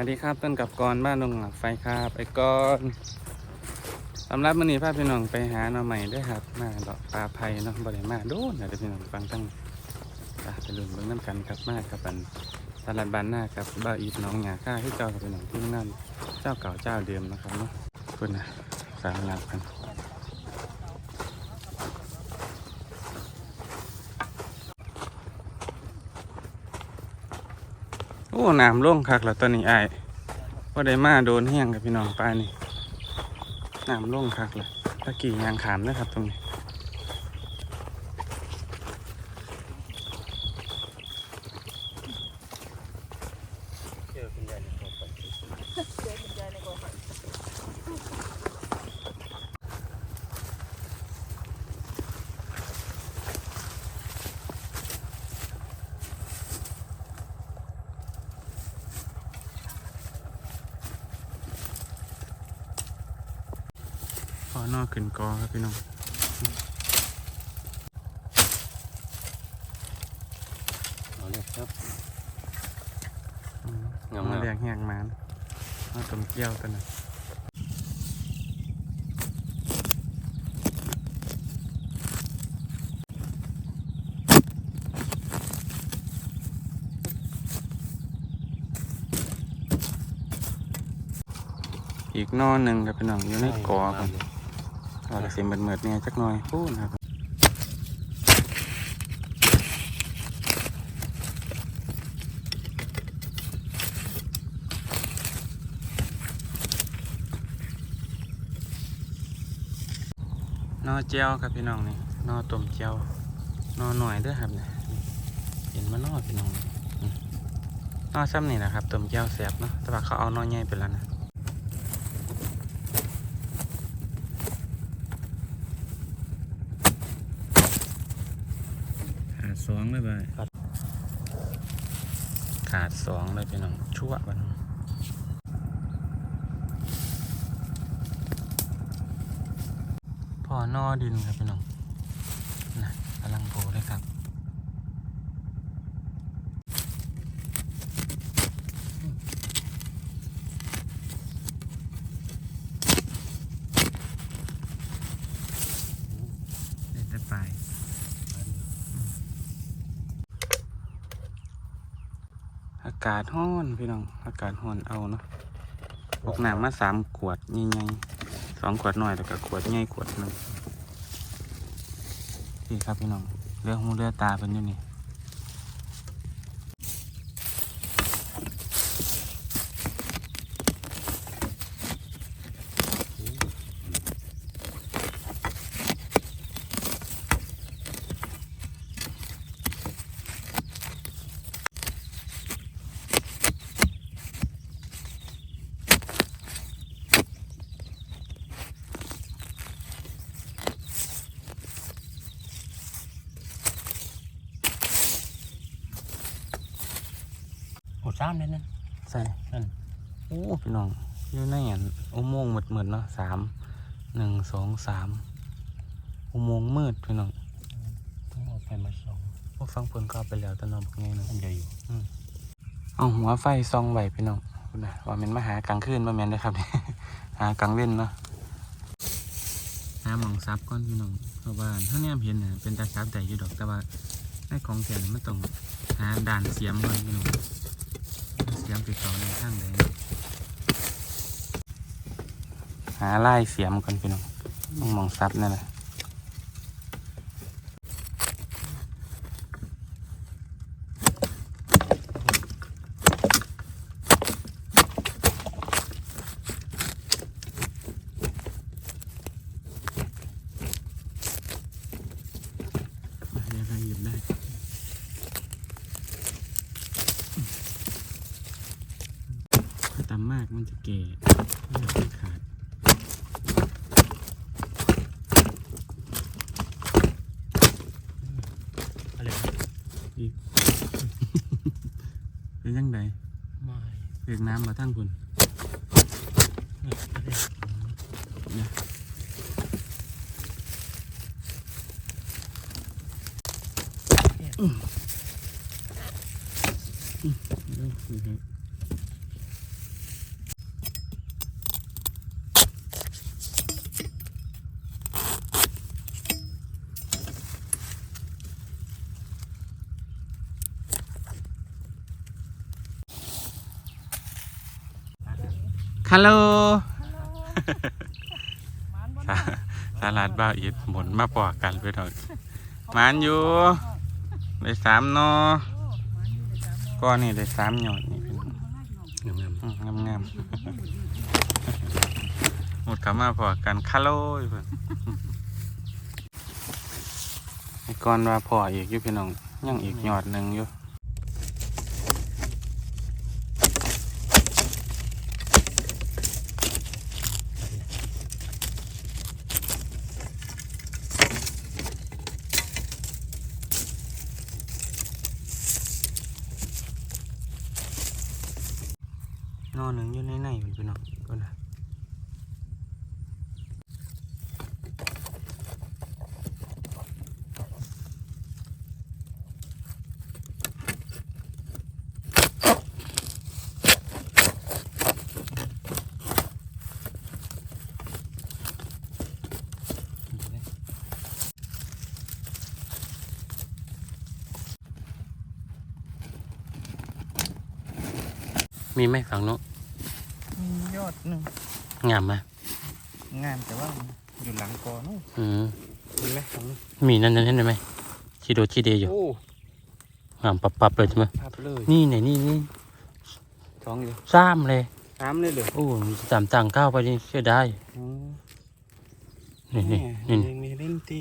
สวัสดีครับต้นกับกรบ้านดงหลักไฟครับไอ้กรสำหรับมื้อนี้พาพี่น้องไปหาหน่อใหม่ด้วยครับมาดอกปลาไผ่เนาะบ่ได้มาโดนนะเดี๋ยวพี่น้องฟังตั้งตาไปลุ้นเบิ่งน้ำกันครับมากับอันตลาดบ้านหน้ากับบ้าอีทน้องหยาค่าที่เจ้ากับพี่น้องที่นั่นเจ้าเก่าเจ้าเดิมนะครับเนาะคุณนะสามหลับกัน โอ้น้ำลงคักแล้วตอนนี้ไอ้ว่าได้มาโดนแห้งกับพี่น้องป้านี่น้ำลงคักเลยตะกี้ยางขามนะครับตรงนี้ เจอคุณยายในโรงพยาบาล พ อนอกขึ้นกอครับพี่น้องเอาเลยครับอืมงามๆมาเรียกแหกมันมาต้มเกี๊ยวกันนะอีกหนอหนึ่งครับพี่น้องอยู่ในกอกันเราจะเสียเหมือดเนี่ยจักหน่อยพูดนะครับนอเจียวครับพี่น้องนี่นอต้มเจียวนอหน่อยด้วยครับเนี่ยเห็นมันอพี่น้องนี่หนอซ้ำนี่นะครับต้มเจียวแสบเนาะแต่ว่าเขาเอานอใหญ่ไปแล้วนะ ขาด สองเลยไปขาดสองเลยพี่น้องชั่วบัดนพ่อนอดินครับพี่น้องนะกำลังโผล่เลยครับ เล่นได้ไป อากาศห้อนพี่น้อง อากาศห้อนเอาเนาะพกน้ำมาสามขวดใหญ่ๆสองขวดหน่อยแล้วก็ขวดใหญ่ขวดหนึ่งนี่ครับพี่น้องเรือหูเรือตาเป็นอยู่นี่ ซ้ำเลยนั่นใส่นั่นโอ้พี่น้องอยู่ในอันอุโมงค์มืดๆเนาะสามหนึ่งสองสามอุโมงค์มืดพี่น้องต้องเอาไปมาส่งพวกฟังเพิ่นก็เอาไปแล้วแตะนอนบอกไงเนาะมันจะอยู่เอาหัวไฟซองไว้พี่น้องคุณนะว่าแมันมาหากลางคืนมาแม่นเลยครับหากลางเว้นเนาะหาหมองซับก่อนพี่น้องเพราะว่าถ้าเนี่ยเห็นน่ะเป็นตาซับแต่อยู่ดอกแต่ว่าในของแถวนี่มันต้องหาด่านเสียมก่อนพี่น้อง เสียมติดต่อในข้างใดเนาะหาไล่เสียมกันพี่น้องต้องมองซับนั่นแหละเดี๋ยวใครหยิบได้ ถ้าตำมากมันจะเก่ขาดอะไรอีกเป็นยังไงไม่เปียกน้ำมาทั้งคุณอืมอืมอืมนี่ครับ ฮัลโหลหมานบ่ตาตลาดบ้าวอีดหมุนมาปอกกันไปหน่อยหมานอยู่ได้สามนอโอ้หมานอยู่ได้สามโลก้อนนี่ได้สามหยอดนี่พี่น้องข้างล่างพี่น้องงามงามงามๆหมดเขามาพอกันคาโลยเพิ่นไอ้ก้อนว่าพออีกอยู่พี่น้องยังอีกหยอดหนึ่งอยู่นอหนึ่งอยู่ในในๆพี่น้องก็นะ มีไหมฝั่งนู้นมียอดหนึ่งงามไหมงามแต่ว่าอยู่หลังกอนู่นอืมมีไหมของนู้นมีนั่นนั่นเห็นไหมชีโดชีเดอยู่โอ้งามปับปับๆเลยใช่ไหมพับเลยนี่ไหนนี่นี่สองอยู่ซ้ำเลยสามเลยเหรอโอ้สามต่างก้าวไปนี่เสียดายอ๋อนี่นี่นี่นี่มีเล่นตี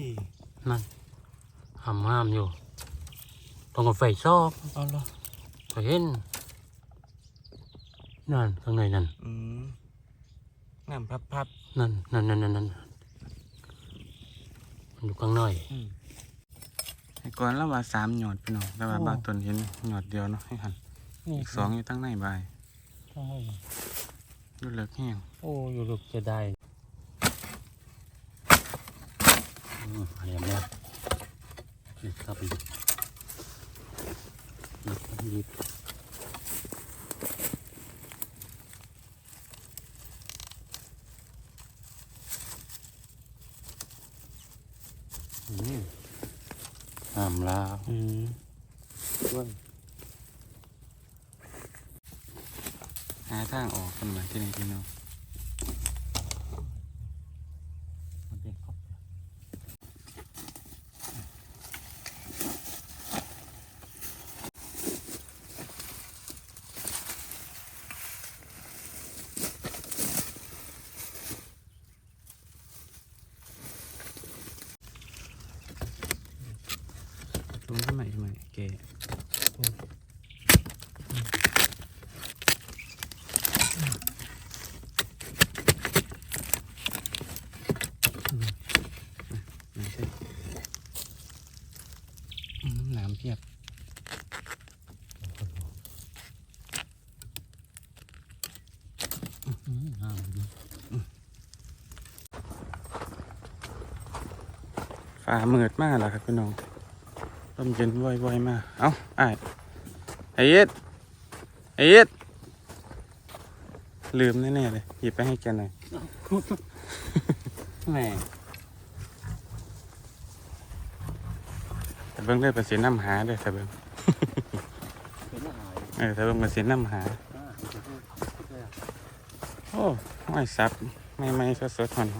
นั่นห้ามห้ามอยู่ตรงกับไฟซอกเอาเหรอก็เห็น นั่นข้างในนั่นอืมงามพับพับนั่นนั่นนั่นนั่นนั่นมันอยู่ข้างในอืมไอ้ก่อนแล้วว่าสามหยอดพี่น้องแต่ว่าโอ้บางต้นเห็นหยอดเดียวเนาะให้หันนี่อีกสองอยู่ตั้งในใบายโอ้ยดูเลิกแห้งโอ้อยู่ลูกจะได้อืมอะไรแบบนี้นี่เข้าไปหยิบหยิบหยิบอืม ห้ามลาวอืมด้วยหาทางออกกันมาที่นี่พี่น้อง มันเป็นครบ ตรงทำไมทำไมเก๋ไม่ใช่อืมน้ำเพียบอืมงามฟ้าเมืดมากแล้วครับพี่น้อง ลมเย็นว่อยๆมา เอ้าไอ้ไอ้เอ็ดไอ้เอ็ดลืมแน่ๆเลย หยิบไปให้แกหน่อยแหม่แต่เบิ้งได้ประสิทธิ์น้ำหาเด้วยแต่เบิ้งเออแต่เบิ้งประสิทธิ์น้ำหา โอ้ไม่ซับ ไม่ไม่สดสดหอนห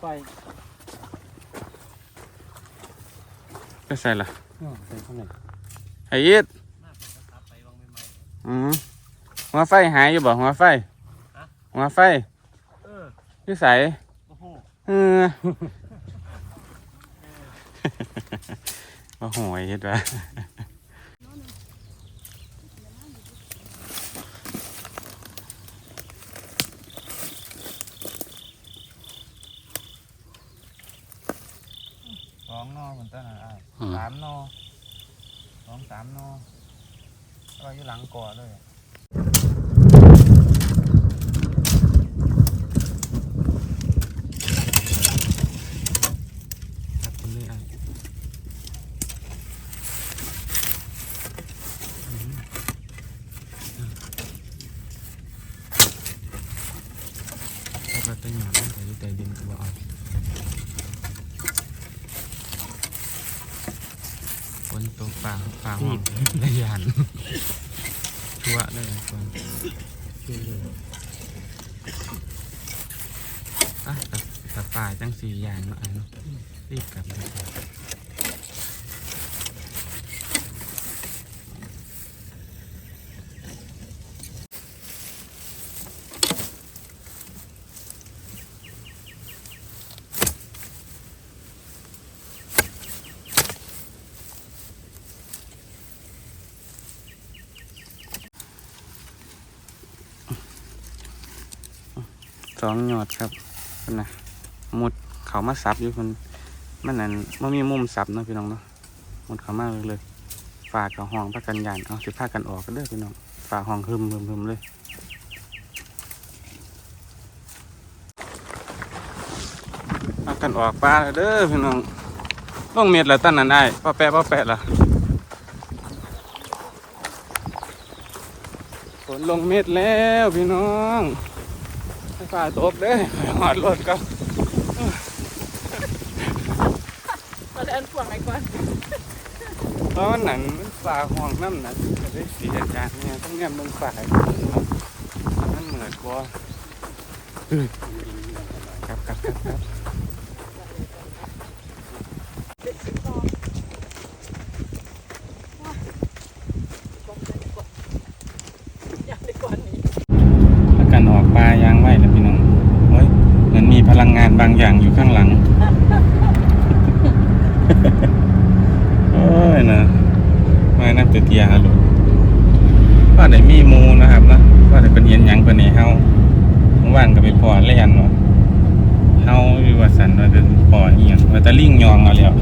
ไฟๆก็ใส่ละอ๋อเป็นข้างในไอ้เอ็ดน่าเป็นกระไปวางใหม่อืมหัวไฟหายอยู่บ่หัวไฟฮะหัวไฟๆเอออยู่ใส่โอ้โหเออว่าหวยเฮ็ดว่าสองนอคนต้นอะสามนอสองสามนอเราอยู่หลังก่อเลยครับคุณเลยไอ้ นตกฟ้าฟ้าห้องได้ยานทั่วเลยก่อนอะตัดตัดปลายจังสี่อย่างเนาะไอ้เนาะรีบกลับดีกว่ สองยอดครับคนนะหมดเขามาซับอยู่คนมันนั่นมันมีมุมซับเนาะพี่น้องเนาะหมดเขามาเลยเลยฝากกับห้องพักกันยานเอาสิพากันออกกันเด้อพี่น้องฝากห้องหึมหึมหึมเลยพากันออกปลาเด้อพี่น้องลงเม็ดแล้วตั้นนั้นได้ป้าแปะป้าแปะล่ะฝนลงเม็ดแล้วพี่น้อง ฝ่าตกเด้อหอดรถก็มาเดินพ่วงไอ้ก่อนเพราะมันหนังมันฝ่าห้องน้ำหนักจะได้เสียจานเนี่ยต้องแนมลงฝ่ายมันเหมือนกว่าครับครับครับครับ อยากได้ก่อนนี้ ถ้ากันออก ปลายางไหวแล้วพี่น้องเฮ้ยเหมือนมีพลังงานบางอย่างอยู่ข้างหลังโอ้ยนะไม่น่าจะเทียฮะลูกว่าไหนมีหมูนะครับนะว่าไหนเป็นเห็นหยังเป็นนี่เฮาว่างก็ไปพอเล่นเนาะเฮาอยู่ว่าสันว่าเป็นพออีหยังว่าแตะลิงยองเอาแล้ว